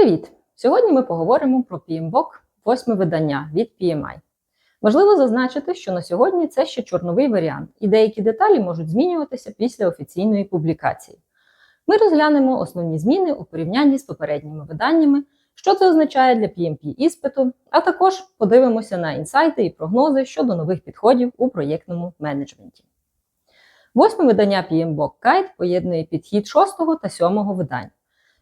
Привіт! Сьогодні ми поговоримо про PMBOK восьме видання від PMI. Важливо зазначити, що на сьогодні це ще чорновий варіант, і деякі деталі можуть змінюватися після офіційної публікації. Ми розглянемо основні зміни у порівнянні з попередніми виданнями, що це означає для PMP іспиту, а також подивимося на інсайти і прогнози щодо нових підходів у проєктному менеджменті. Восьме видання PMBOK Guide поєднує підхід шостого та сьомого видань.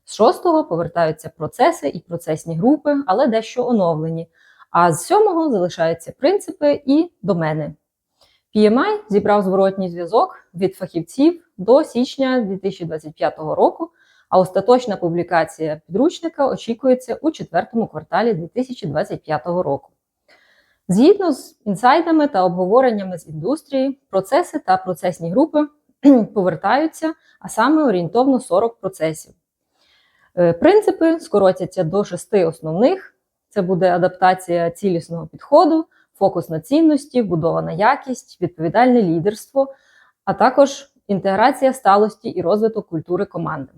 З шостого повертаються процеси і процесні групи, але дещо оновлені. А з сьомого залишаються принципи і домени. PMI зібрав зворотній зв'язок від фахівців до січня 2025 року, а остаточна публікація підручника очікується у четвертому кварталі 2025 року. Згідно з інсайдами та обговореннями з індустрії, процеси та процесні групи повертаються, а саме орієнтовно 40 процесів. Е, принципи скоротяться до шести основних: це буде адаптація цілісного підходу, фокус на цінності, вбудована якість, відповідальне лідерство, а також інтеграція сталості і розвиток культури команди.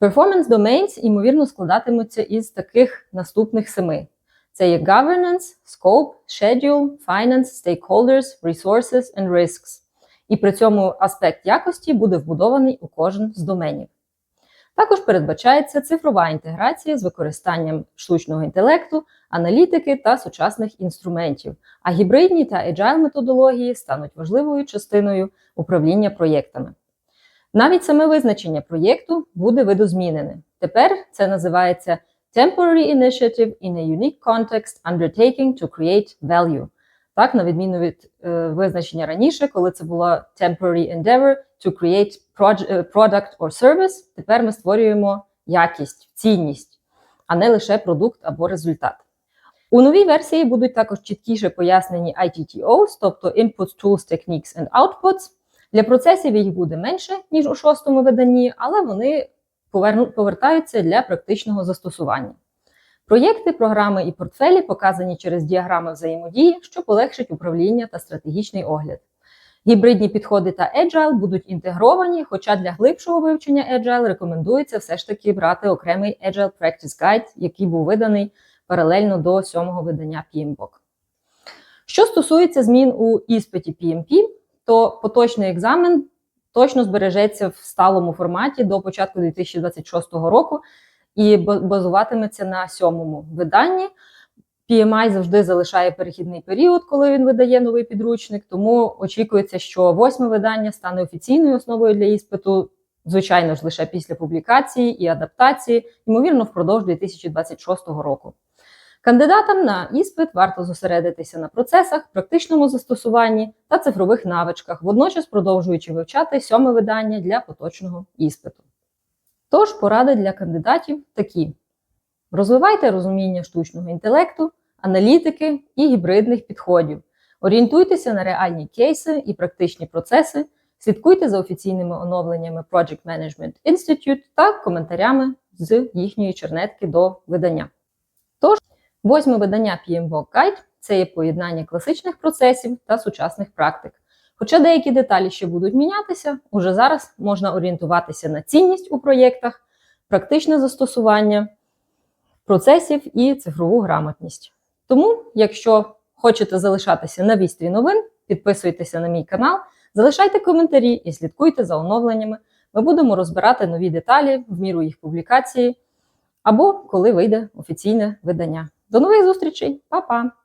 Performance domains, ймовірно, складатимуться із таких наступних семи: це є governance, scope, schedule, finance, stakeholders, resources and risks. І при цьому аспект якості буде вбудований у кожен з доменів. Також передбачається цифрова інтеграція з використанням штучного інтелекту, аналітики та сучасних інструментів, а гібридні та agile методології стануть важливою частиною управління проєктами. Навіть саме визначення проєкту буде видозмінене. Тепер це називається Temporary Initiative in a Unique Context Undertaking to Create Value. Так, на відміну від е, визначення раніше, коли це було Temporary Endeavor to create е, product or service, тепер ми створюємо якість, цінність, а не лише продукт або результат. У новій версії будуть також чіткіше пояснені ITTOs, тобто Input Tools, Techniques and Outputs. Для процесів їх буде менше, ніж у шостому виданні, але вони повертаються для практичного застосування. Проєкти, програми і портфелі показані через діаграми взаємодії, що полегшить управління та стратегічний огляд. Гібридні підходи та Agile будуть інтегровані, хоча для глибшого вивчення Agile рекомендується все ж таки брати окремий Agile Practice Guide, який був виданий паралельно до сьомого видання PMBOK. Що стосується змін у іспиті PMP, то поточний екзамен точно збережеться в сталому форматі до початку 2026 року і базуватиметься на сьомому виданні. PMI завжди залишає перехідний період, коли він видає новий підручник. Тому очікується, що восьме видання стане офіційною основою для іспиту, звичайно ж, лише після публікації і адаптації, ймовірно, впродовж 2026 року. Кандидатам на іспит варто зосередитися на процесах, практичному застосуванні та цифрових навичках, водночас продовжуючи вивчати сьоме видання для поточного іспиту. Тож поради для кандидатів такі: розвивайте розуміння штучного інтелекту, аналітики і гібридних підходів, орієнтуйтеся на реальні кейси і практичні процеси, слідкуйте за офіційними оновленнями Project Management Institute та коментарями з їхньої чернетки до видання. Тож, восьме видання PMBOK Guide – це є поєднання класичних процесів та сучасних практик. Хоча деякі деталі ще будуть мінятися, уже зараз можна орієнтуватися на цінність у проєктах, практичне застосування процесів і цифрову грамотність. Тому, якщо хочете залишатися на вістрі новин, підписуйтеся на мій канал, залишайте коментарі і слідкуйте за оновленнями. Ми будемо розбирати нові деталі в міру їх публікації або коли вийде офіційне видання. До нових зустрічей, Па-па!